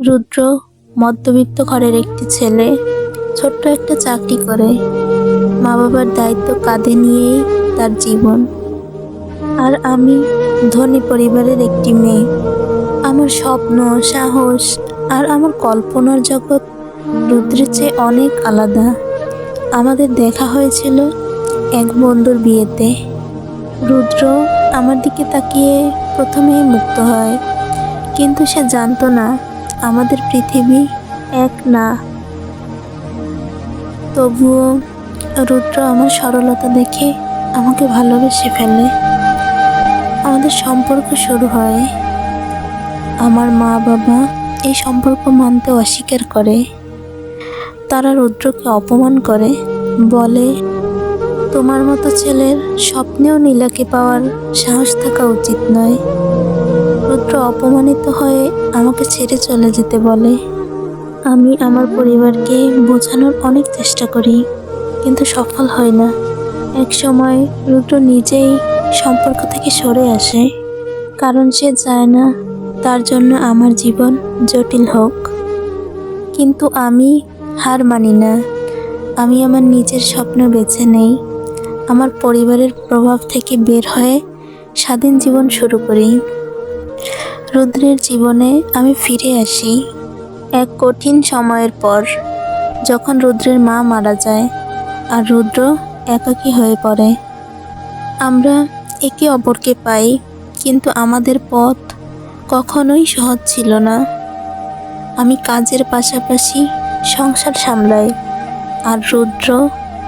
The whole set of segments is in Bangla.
রুদ্র মধ্যবিত্ত ঘরের একটি ছেলে ছোট্ট একটা চাকরি করে। মা বাবার দায়িত্ব কাঁধে নিয়েই তার জীবন। আর আমি ধনী পরিবারের একটি মেয়ে। আমার স্বপ্ন, সাহস আর আমার কল্পনার জগৎ রুদ্রের চেয়ে অনেক আলাদা। আমাদের দেখা হয়েছিল এক বন্ধুর বিয়েতে। রুদ্র আমার দিকে তাকিয়ে প্রথমেই মুক্ত হয়, কিন্তু সে জানতো না আমাদের পৃথিবী এক না। তবুও রুদ্র আমার সরলতা দেখে আমাকে ভালোবেসে ফেলে। আমাদের সম্পর্ক শুরু হয়। আমার মা বাবা এই সম্পর্ক মানতে অস্বীকার করে। তারা রুদ্রকে অপমান করে, বলে, তোমার মতো ছেলের স্বপ্নেও নীলাকে পাওয়ার সাহস থাকা উচিত নয়। রুদ্র অপমানিত হয়ে আমাকে ছেড়ে চলে যেতে বলে। আমি আমার পরিবারকে বোঝানোর অনেক চেষ্টা করি, কিন্তু সফল হয় না। এক সময় রুদ্র নিজেই সম্পর্ক থেকে সরে আসে, কারণ সে চায় না তার জন্য আমার জীবন জটিল হোক। কিন্তু আমি হার মানি না। আমি আমার নিজের স্বপ্ন বেছে নেই। আমার পরিবারের প্রভাব থেকে বের হয়ে স্বাধীন জীবন শুরু করি। রুদ্রের জীবনে আমি ফিরে আসি এক কঠিন সময়ের পর, যখন রুদ্রের মা মারা যায় আর রুদ্র একাকী হয়ে পড়ে। আমরা একে অপরকে পাই, কিন্তু আমাদের পথ কখনোই সহজ ছিল না। আমি কাজের পাশাপাশি সংসার সামলাই আর রুদ্র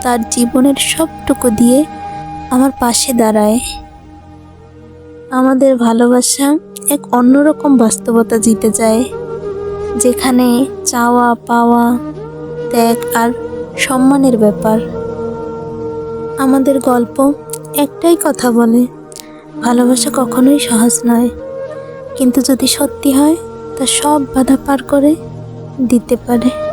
তার জীবনের সবটুকু দিয়ে আমার পাশে দাঁড়ায়। আমাদের ভালোবাসা এক অন্যরকম বাস্তবতা জিতে যায়, যেখানে চাওয়া, পাওয়া, ত্যাগ আর সম্মানের ব্যাপার। আমাদের গল্প একটাই কথা বলে, ভালোবাসা কখনোই সহজ নয়। কিন্তু যদি সত্যি হয়, তা সব বাধা পার করে দিতে পারে।